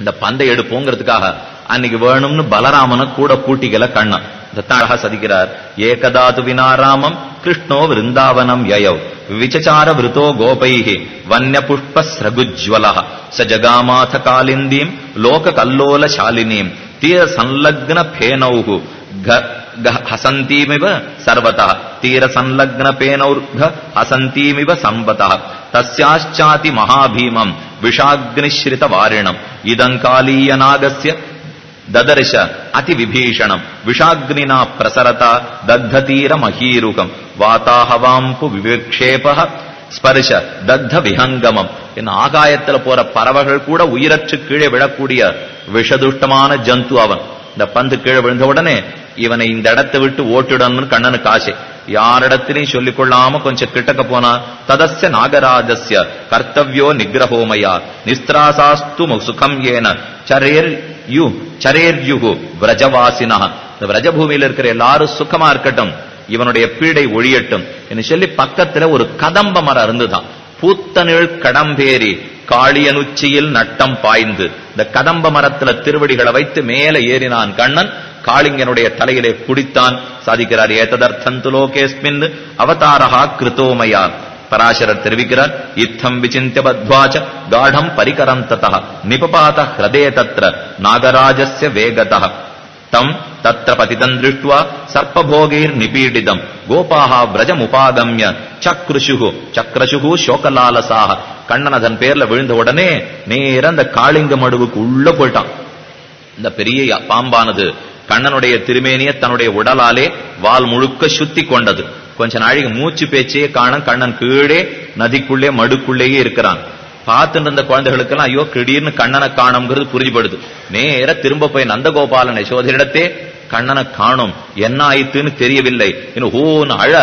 இந்த பந்தை எடுப்போங்கிறதுக்காக அன்னைக்கு வேணும்னு பலராமனை கூட கூட்டிக்கல கண்ணன் இதைத்தான் அழகா சதிக்கிறார் ஏகதாது வினாராமம் கிருஷ்ணோ விருந்தாவனம் யயவ் விசச்சார விருத்தோ கோபைஹி வன்ய புஷ்ப ஸ்ரகுஜ்வல ச ஜகாமாத காலிந்தீம் லோக கல்லோல சாலினீம் தீர சல்லக்ன பேனௌஹு க- க- ஹசந்தீமிவ சர்வதः தீர தஸ்யாச்சாதி மகாபீமம் விஷாக்னிஸ்ரித வாரிணம் இதங்காலீய நாகசிய దదర్శ అతి విభీషణం విషాగ్నినా ప్రసరత దగ్ధతీరమహీరుకం వాతాహవాంపు వివేక్షేప ஸ்பர்ஷ தத்த விஹங்கமம் என்ன ஆகாயத்துல போற பறவைகள் கூட உயிரற்று கீழே விழக்கூடிய விஷதுஷ்டமான ஜந்து அவன்। இந்த பந்து கீழே விழுந்த உடனே இவனை இந்த இடத்தை விட்டு ஓட்டிடணும்னு கண்ணனுக்கு ஆசை யாரிடத்திலையும் சொல்லிக் கொள்ளாம கொஞ்சம் கிட்டக்க போனா ததஸ்ய நாகராஜஸ்ய கர்த்தவ்யோ நிகிரகோமயா நிஸ்திராசாஸ்து சுகம் ஏன சரேர் யு சரேர்யுகு விரஜவாசினா. இந்த விரஜபூமியில இருக்கிற எல்லாரும் சுகமா இருக்கட்டும் இவனுடைய பீடை ஒழியட்டும் என்று சொல்லி பக்கத்துல ஒரு கதம்ப மரம் இருந்துதான். பூத்தனிழ் கடம்பேரி காளியனுச்சியில் நட்டம் பாய்ந்து இந்த கதம்ப மரத்துல திருவடிகளை வைத்து மேல ஏறினான் கண்ணன் காளிங்கனுடைய தலையிலே குடித்தான். சாதிக்கிறார் ஏததர்த்தந்து லோகேஸ்மின் அவதாரஹா கிருதோமயா பராசரர் தெரிவிக்கிறார் இத்தம் விசிந்திய பத்வாச்ச காடம் பரிகரம் ததः நிபபாத ஹிரதே தத்ர நாகராஜஸ்ய வேகதः தம் தத்ர பதிதம் திருஷ்டுவா சர்ப்பபோகைர் நிபீடிதம் கோபாக விரஜமுபாகம்ய சக்ருஷுகு சக்ரஷுகு சோகலாலசாக கண்ணன் அதன் பேர்ல விழுந்த உடனே நேர அந்த காளிங்க மடுவுக்கு உள்ள போயிட்டான் இந்த பெரிய பாம்பானது கண்ணனுடைய திருமேனிய தன்னுடைய உடலாலே வால் முழுக்க சுத்தி கொண்டது. கொஞ்ச நாளைக்கு மூச்சு பேச்சையே காண கண்ணன் கீழே நதிக்குள்ளே மடுக்குள்ளேயே இருக்கிறான். பார்த்துட்டு இருந்த குழந்தைகளுக்கெல்லாம் ஐயோ திடீர்னு கண்ணனை காணுங்கிறது புரிஞ்சுபடுது. நேர திரும்ப போய் நந்தகோபாலன் யசோதரிடத்தே கண்ணனை காணும் என்ன ஆயித்துன்னு தெரியவில்லை. இன்னும் ஓன்னு அழ.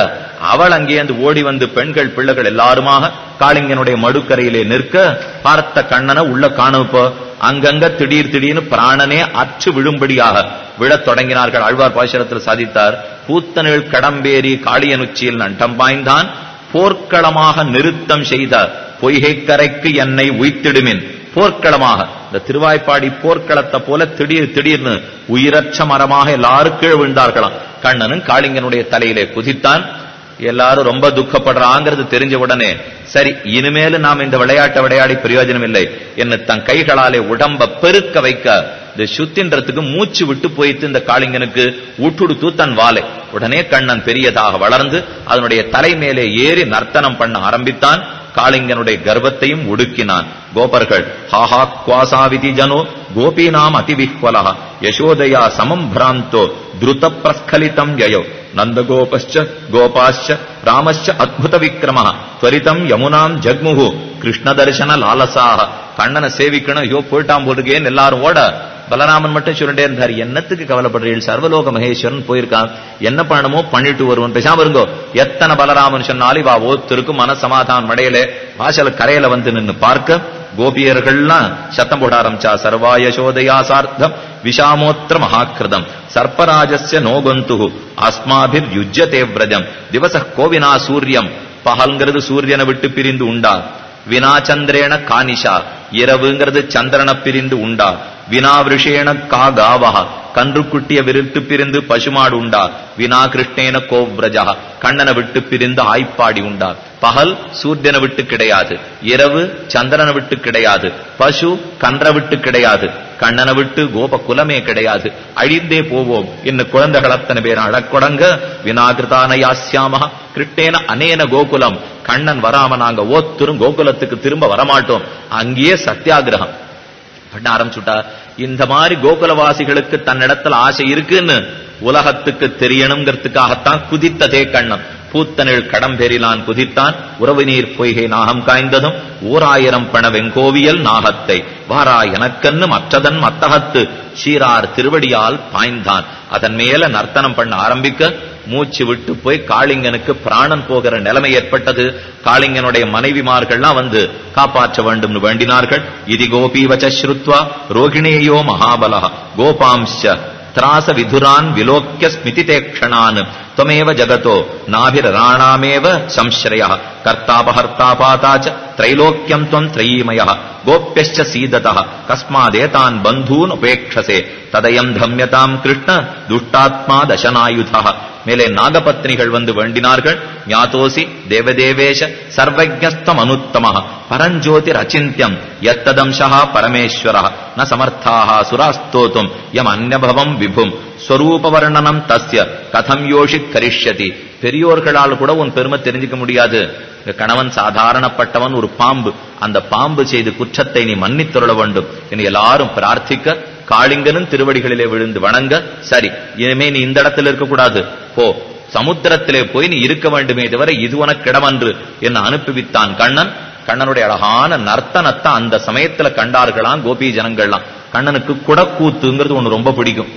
அவள் அங்கேருந்து ஓடி வந்து பெண்கள் பிள்ளைகள் எல்லாருமாக காளிங்கனுடைய மடுக்கரையிலே நிற்க பார்த்த கண்ணனை உள்ள காணும் இப்போ அங்கங்க திடீர் திடீர்னு பிராணனே அற்று விழும்படியாக விழத் தொடங்கினார்கள். ஆழ்வார் பாசுரத்தில் சாதித்தார் பூத்தனில் கடம்பேறி காளியனுச்சியில் நண்டம் பாய்ந்தான் போர்க்களமாக நிறுத்தம் செய்த பொய்கைக்கரைக்கு என்னை உய்த்திடுமின். போர்க்களமாக இந்த திருவாய்ப்பாடி போர்க்களத்தை போல திடீர் திடீர்னு உயிரற்ற மரமாக எல்லாரும் கீழ் விழுந்தார்களாம். கண்ணனும் காளிங்கனுடைய தலையிலே குதித்தான். எல்லாரும் ரொம்ப துக்கப்படுறாங்கிறது தெரிஞ்ச உடனே சரி இனிமேலும் நாம் இந்த விளையாட்டை விளையாடி பிரயோஜனம் இல்லை என்ன தன் கைகளாலே உடம்ப பெருக்க வைக்க இந்த சுத்தின்றதுக்கு மூச்சு விட்டு போயிட்டு இந்த காளிங்கனுக்கு உட்டுடுத்து தன் வாலை உடனே கண்ணன் பெரியதாக வளர்ந்து அதனுடைய தலை மேலே ஏறி நர்த்தனம் பண்ண ஆரம்பித்தான். காளிங்கனுடைய கர்வத்தையும் ஒடுக்கினான். கோபர்கள் ஹாஹா குவாசாவிதி ஜனோ கோபீனாம் அதிவிஹ்வலா யசோதயா சமம் பிராந்தோ திருத பிரஸ்கலிதம் யயோ நந்தகோபச்ச கோபாச்ச ராமச்ச அத்புத விக்ரம துவரிதம் யமுனாம் ஜக்முகு கிருஷ்ண தரிசன லாலசாக கண்ணனை சேவிக்கணும் ஐயோ போயிட்டான் போட்டுக்கேன்னு எல்லாரும் ஓட. பலராமன் மட்டும் சொல்லிட்டே இருந்தார். என்னத்துக்கு கவலைப்படுறீர்கள்? சர்வலோக மகேஸ்வரன் போயிருக்கான். என்ன பண்ணணுமோ பண்ணிட்டு வருவோம் பேசாம இருங்கோ. எத்தனை பலராமன் சொன்னாலும் இவா ஒருத்தருக்கும் மனசமாதானம் அடையல. வாசல் கரையில வந்து நின்னு பார்க்க. கோபியர்கள்லாம் சத்தம் போட ஆரம்பிச்சா. சர்வாய சோதயா சார்த்தம் விஷாமோத்திர மகாக்கிருதம். சர்ப்பராஜஸ்ய நோகந்து அஸ்மாபிர் யுஜ்யதே விரஜம். திவச கோவினா சூரியம். பகல்ங்கிறது சூரியனை விட்டு பிரிந்து உண்டா. வினாச்சந்திரேன கானிஷா இரவுங்கிறது சந்திரனை பிரிந்து உண்டா வினா விஷேண கா காவா கன்றுக்குட்டிய விருத்து பிரிந்து பசுமாடு உண்டா? வினா கிருஷ்ணேன கோவ்ரஜா. கண்ணனை விட்டு பிரிந்து ஆய்ப்பாடி உண்டா? பகல் சூரியனை விட்டு கிடையாது. இரவு சந்திரனை விட்டு கிடையாது. பசு கன்றை விட்டு கிடையாது. கண்ணனை விட்டு கோப குலமே கிடையாது. அழிந்தே போவோம். இன்னும் குழந்தைகள் அத்தனை பேர் அழக்கொடங்க. வினாகிருதான யாஸ்யாமஹ. கிருட்டேன அனேன கோகுலம். கண்ணன் வராம நாங்க ஓத்துரும் கோகுலத்துக்கு திரும்ப வரமாட்டோம். அங்கேயே சத்தியாகிரகம். பண்ண ஆரம்பிச்சுட்டா. இந்த மாதிரி கோகுலவாசிகளுக்கு தன்னிடத்துல ஆசை இருக்குன்னு உலகத்துக்கு தெரியணுங்கிறதுக்காகத்தான் குதித்ததே கண்ணன் பூத்தனில் கடம்பெறிலான் குதித்தான். உறவு நீர் பொய்கை நாகம் காய்ந்ததும் ஓராயிரம் பண வெங்கோவியல் நாகத்தை. வாரா எனக்கன்னு மற்றதன் மத்தகத்து. சீரார் திருவடியால் பாய்ந்தான். அதன் மேல நர்த்தனம் பண்ண ஆரம்பிக்க மூச்சு விட்டு போய் காளிங்கனுக்கு பிராணன் போகிற நிலைமை ஏற்பட்டது. காளிங்கனுடைய மனைவிமார்கள்லாம் வந்து காப்பாற்ற வேண்டும்னு வேண்டினார்கள். இதி கோபீவச்ச ஸ்ருத்வா ரோகிணேயோ மகாபலா கோபாம்ச திராச விதுரான் விலோக்கிய ஸ்மிதிதே க்ஷணான் त्वमेव जगतो नाभिरराणामेव संश्रयः कर्तापहर्तापाता च त्रैलोक्यम् त्वम् त्रयीमयः गोप्यश्च सीदतः कस्मादेतान् बन्धून् उपेक्षसे तदयम् धम्यताम् कृष्ण दुष्टात्मा दशनायुधः மேலே நாகபத்னிகள் வந்து வேண்டினார்கள் ஞாதோசி தேவதேவேஷ சர்வஜஸ்தம் அனுத்தம பரஞ்சோதிர் அச்சிந்தியம் எத்ததம்சா பரமேஸ்வர. ந சமர்த்தாக சுராஸ்தோத்தும் யம் அந்நபவம் விபும். ஸ்வரூபவர்ணனம் தஸ்ய கதம் யோஷித் கரிஷ்யதி பெரியோர்களால் கூட உன் பெருமை தெரிஞ்சுக்க முடியாது. கணவன் சாதாரணப்பட்டவன் ஒரு பாம்பு. அந்த பாம்பு செய்து குற்றத்தை நீ மன்னித்துள்ள வேண்டும். என்று எல்லாரும் பிரார்த்திக்க காளிங்கனும் திருவடிகளிலே விழுந்து வணங்க. சரி இனிமே நீ இந்த இடத்துல இருக்கக்கூடாது போ. சமுத்திரத்திலே போய் நீ இருக்க வேண்டுமே தவிர இது உனக்கு இடமன்று என்று அனுப்பிவித்தான் கண்ணன். கண்ணனுடைய அழகான நர்த்தனத்தை அந்த சமயத்துல கண்டார்களாம் கோபி ஜனங்கள்லாம். கண்ணனுக்கு குடக்கூத்துங்கிறது ஒண்ணு ரொம்ப பிடிக்கும்.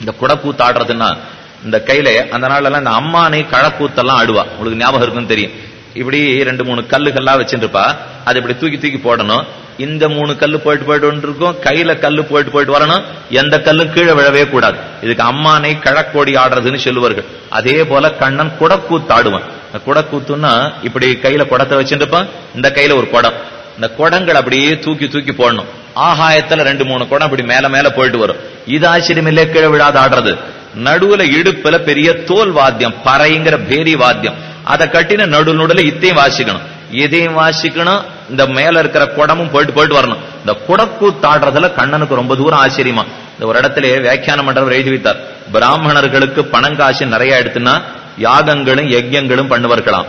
இந்த குடக்கூத்து ஆடுறதுன்னா இந்த கையில அந்த நாள்ல எல்லாம் இந்த அம்மானை கழக்கூத்தெல்லாம் ஆடுவா. உங்களுக்கு ஞாபகம் இருக்குன்னு தெரியும். இப்படி ரெண்டு மூணு கல்லுகள்லாம் வச்சுருப்பா அது இப்படி தூக்கி தூக்கி போடணும். இந்த மூணு கல்லு போயிட்டு போயிட்டு இருக்கும் கையில கல்லு போயிட்டு போயிட்டு வரணும். எந்த கல்லும் கீழே விழவே கூடாது. இதுக்கு அம்மானை கழக்கோடி ஆடுறதுன்னு சொல்லுவார்கள். அதே போல கண்ணன் குடக்கூத்து ஆடுவான் இந்த குடக்கூத்துன்னா இப்படி கையில குடத்தை வச்சுருப்பான் இந்த கையில ஒரு குடம். இந்த குடங்கள் அப்படியே தூக்கி தூக்கி போடணும். ஆகாயத்துல ரெண்டு மூணு குடம் அப்படி மேல மேல போயிட்டு வரும். இது ஆச்சரியம் இல்லையே? கீழே விழாத ஆடுறது. நடுவுல இடுப்புல பெரிய தோல் வாத்தியம் பறைங்கிற பேரி வாத்தியம். அதை கட்டின நடு நடுல இத்தையும் வாசிக்கணும். இதையும் வாசிக்கணும் இந்த மேல இருக்கிற குடமும் போயிட்டு போயிட்டு வரணும். இந்த குடக்கூத்தாடுறதுல கண்ணனுக்கு ரொம்ப தூரம் ஆச்சரியமா. இந்த ஒரு இடத்துல வியாக்கியானம் பண்றவர் எழுதி வைத்தார். பிராமணர்களுக்கு பணங்காசு நிறைய எடுத்துன்னா யாகங்களும் யஜ்யங்களும் பண்ணுவார்களாம்.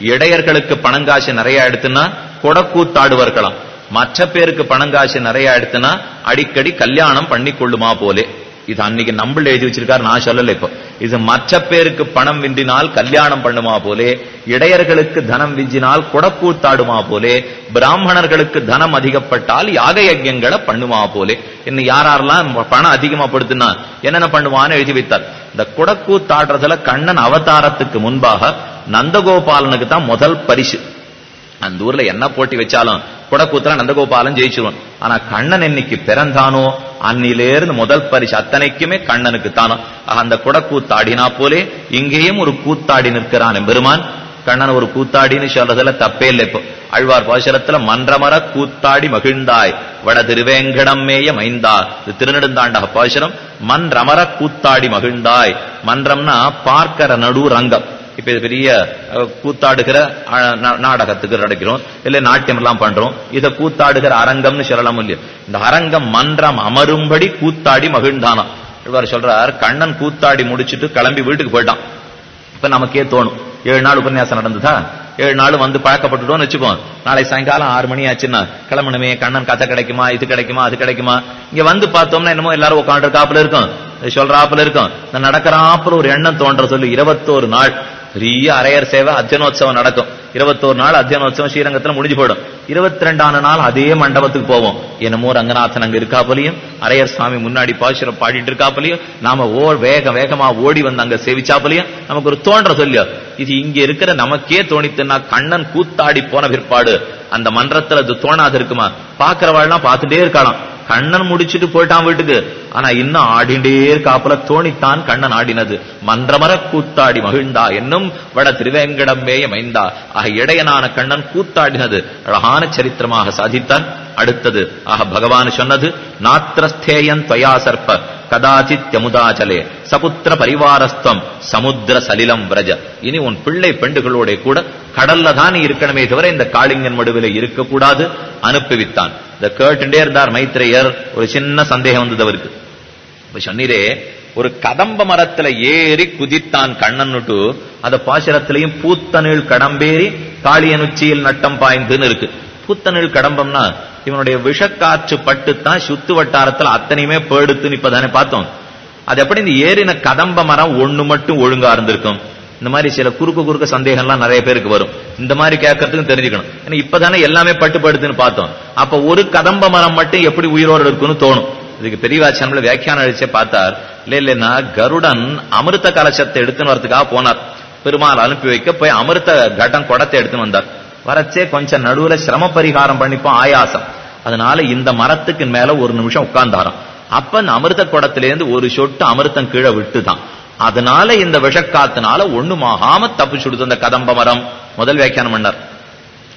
இடையர்களுக்கு பணங்காசு நிறைய எடுத்துன்னா குடக்கூத்தாடுவார்களாம் மற்ற பேருக்கு பணங்காசு நிறைய எடுத்துனா அடிக்கடி கல்யாணம் பண்ணி கொள்ளுமா போலே. இது அன்னைக்கு நம்மள எழுதி வச்சிருக்காரு நான் சொல்லல இப்போ. இது மற்ற பேருக்கு பணம் விஞ்சினால் கல்யாணம் பண்ணுமா போலே இடையர்களுக்கு தனம் விஞ்சினால் குடக்கூத்தாடுமா போலே பிராமணர்களுக்கு தனம் அதிகப்பட்டால் யாக யஜ்யங்களை பண்ணுமா போலே. என்ன யாரெல்லாம் பணம் அதிகமா என்னென்ன பண்ணுவான்னு எழுதி வைத்தார். இந்த குடக்கூத்தாடுறதுல கண்ணன் அவதாரத்துக்கு முன்பாக நந்தகோபாலனுக்கு தான் முதல் பரிசு. அந்த ஊர்ல என்ன போட்டி வச்சாலும் குடக்கூத்தல நந்தகோபாலன் ஜெயிச்சிருவான். ஆனா கண்ணன் என்னைக்கு பிறந்தானோ அன்னிலேருந்து முதல் பரிசு அத்தனைக்குமே கண்ணனுக்கு தானோ அந்த குடக்கூத்தாடினா போலே இங்கேயும் ஒரு கூத்தாடி நிற்கிறான். பெருமான் கண்ணன் ஒரு கூத்தாடின்னு சொல்றதுல தப்பே இல்லை இப்போ. அழ்வார் பாசுரத்துல மன்றமர கூத்தாடி மகிழ்ந்தாய். வட திருவேங்கடம் மேய மைந்தா இது திருநெடுந்தாண்டக பாசுரம். மன்றமர கூத்தாடி மகிழ்ந்தாய். மன்றம்னா பார்க்கிற நடு ரங்கம். இப்ப இது பெரிய கூத்தாடுகிற நாடகத்துக்கு நடக்கிறோம். இல்ல நாட்டியம் எல்லாம் பண்றோம். இதை கூத்தாடுகிற அரங்கம்னு சொல்லலாம் இல்லையா? இந்த அரங்கம் மன்றம் அமரும்படி கூத்தாடி மகிழ்ந்தானா இவர் சொல்றார் கண்ணன் கூத்தாடி முடிச்சுட்டு கிளம்பி வீட்டுக்கு போயிட்டான். இப்ப நமக்கே தோணும். ஏழு நாள் உபன்யாசம் நடந்ததா? ஏழு நாள் வந்து பழக்கப்பட்டுட்டோம்னு வச்சுக்கோ. நாளை சாயங்காலம் ஆறு மணி ஆச்சுன்னா கிளம்பணுமே கண்ணன் கதை கிடைக்குமா இது கிடைக்குமா அது கிடைக்குமா? இங்க வந்து பார்த்தோம்னா என்னமோ எல்லாரும் உட்காந்துருக்காப்புல இருக்கும். சொல்றாப்புல இருக்கும். இந்த நடக்கிறாப்புல ஒரு எண்ணம் தோன்ற சொல்லி இருபத்தோரு நாள் பெரிய அரையர் சேவை அத்தியனோத்சவம் நடக்கும். இருபத்தோரு நாள் அத்தியனோத்சவம் ஸ்ரீரங்கத்துல முடிஞ்சு போயிடும். இருபத்தி ரெண்டான நாள் அதே மண்டபத்துக்கு போவோம். என்னமோ ரங்கநாதன் அங்க இருக்காப்பலையும் அரையர் சுவாமி முன்னாடி பாசுரம் பாடிட்டு இருக்காப்பலையும் நாம ஓ வேக வேகமா ஓடி வந்து அங்க சேவிச்சாப்பலையும் நமக்கு ஒரு தோன்ற சொல்லியோ. இது இங்க இருக்கிற நமக்கே தோணித்துன்னா கண்ணன் கூத்தாடி போன பிற்பாடு. அந்த மன்றத்துல அது தோணாது இருக்குமா? பாக்குறவாள்லாம் பார்த்துட்டே இருக்கலாம் கண்ணன் முடிச்சுட்டு போயிட்டான் வீட்டுக்கு. ஆனா இன்னும் ஆடிண்டே இருக்காப்புல தோணித்தான் கண்ணன் ஆடினது. மன்றமர கூத்தாடி மகிழ்ந்தா என்னும் வட திருவேங்கடம் மேய மைந்தா. ஆக இடையனான கண்ணன் கூத்தாடினது. அழகான சரித்திரமாக சாதித்தான். அடுத்தது ஆக பகவான் சொன்னது நாத்திரஸ்தேயன் துவயா சர்ப்ப கதாச்சித்யமுதாச்சலே சபுத்திர பரிவாரஸ்தம் சமுத்திர சலிலம் விரஜ. இனி உன் பிள்ளை பெண்டுகளோட கூட கடல்ல தான் இருக்கணுமே தவிர இந்த காளிங்கன் மடுவில இருக்கக்கூடாது. அனுப்பிவித்தான். இந்த கேட்டுட்டே இருந்தார் மைத்திரையர் ஒரு சின்ன சந்தேகம் வந்தது அவருக்கு. இப்ப சொன்னீரே ஒரு கதம்ப மரத்துல ஏறி குதித்தான் கண்ணன்னுட்டு அந்த பாசுரத்திலையும் பூத்தனில் கடம்பேறி காளியன் உச்சியில் நட்டம் பாய்ந்துன்னு இருக்கு. பூத்தனில் கடம்பம்னா இவனுடைய விஷக்காற்று பட்டுத்தான் சுத்து வட்டாரத்துல அத்தனையுமே பேடுத்துன்னு இப்பதானே பார்த்தோம். அது எப்படி இந்த ஏறின கதம்ப மரம் ஒண்ணு மட்டும் ஒழுங்கா இருந்திருக்கும்? இந்த மாதிரி சில குறுக்கு குறுக்க சந்தேகம்லாம் நிறைய பேருக்கு வரும். இந்த மாதிரி கேட்கறதுக்கும் தெரிஞ்சுக்கணும். ஏன்னா இப்பதானே எல்லாமே பட்டுப்படுத்துன்னு பார்த்தோம். அப்ப ஒரு கதம்ப மரம் மட்டும் எப்படி உயிரோடு இருக்குன்னு தோணும். இதுக்கு பெரியவாச்சனம்ல வியாக்கியானம் அழிச்சே பார்த்தார். இல்ல இல்லைன்னா கருடன் அமிர்த கலசத்தை எடுத்துன்னு வரதுக்காக போனார். பெருமாள் அனுப்பி வைக்க போய் அமிர்த கட்டம் குடத்தை எடுத்துன்னு வந்தார். வரச்சே கொஞ்சம் நடுவுல சிரம பரிகாரம் பண்ணிப்போம் ஆயாசம். அதனால இந்த மரத்துக்கு மேல ஒரு நிமிஷம் உட்கார்ந்தாராம். அப்ப அந்த அமிர்த குடத்திலேருந்து ஒரு சொட்டு அமிர்தம் கீழே விட்டுதான். அதனால இந்த விஷக்காத்தினால ஒண்ணுமாகாம தப்பிச்சுடுது அந்த கதம்ப மரம். முதல் வியாக்கியானம் பண்ணார்.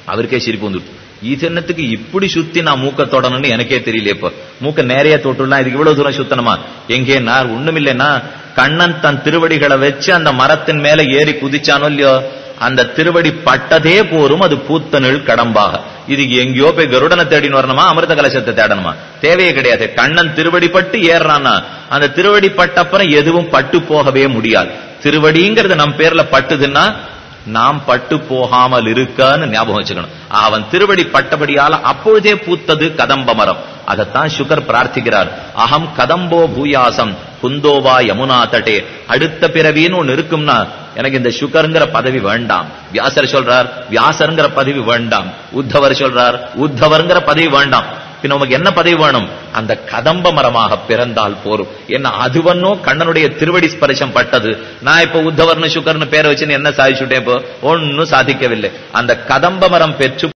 அவருக்கே சிரிப்பு வந்துட்டு இது என்னத்துக்கு இப்படி சுத்தி நான் மூக்க தொடணும்னு எனக்கே தெரியல இப்ப. மூக்க நேரையா தொட்டுலாம் இதுக்கு இவ்வளவு தூரம் சுத்தணுமா? எங்கே ஒண்ணும் இல்லைன்னா கண்ணன் தன் திருவடிகளை வச்சு அந்த மரத்தின் மேல ஏறி குதிச்சானோ இல்லையோ? அந்த திருவடி பட்டதே போரும் அது பூத்தனில் கடம்பாக. இது எங்கேயோ போய் கருடனை தேடின்னு வரணுமா அமிர்த கலசத்தை தேடணுமா? தேவையே கிடையாது. கண்ணன் திருவடி பட்டு ஏறானா அந்த திருவடி பட்டப்புறம் எதுவும் பட்டு போகவே முடியாது. திருவடிங்கிறது நம் பேர்ல பட்டுதுன்னா நாம் பட்டு போகாமல் இருக்கான்னு ஞாபகம் வச்சுக்கணும். அவன் திருவடி பட்டபடியால அப்பொழுதே பூத்தது கதம்ப மரம். அதைத்தான் சுகர் பிரார்த்திக்கிறார். அகம் கதம்போ பூயாசம் குந்தோவா யமுனா தட்டே. அடுத்த பிறவின்னு ஒன்னு இருக்கும்னா எனக்கு இந்த சுகருங்கிற பதவி வேண்டாம். வியாசர் சொல்றார் வியாசருங்கிற பதவி வேண்டாம். உத்தவர் சொல்றார் உத்தவருங்கிற பதவி வேண்டாம். பின் உமக்கு என்ன பதவி வேணும்? அந்த கதம்ப மரமாக பிறந்தால் போரும். என்ன அதுவன்னோ கண்ணனுடைய திருவடி ஸ்பரிசம் பட்டது. நான் இப்ப உத்தவர்னு சுகர்னு பேரை வச்சுன்னு என்ன சாதிச்சுட்டேன் இப்போ? ஒன்னும் சாதிக்கவில்லை. அந்த கதம்ப மரம் பெற்று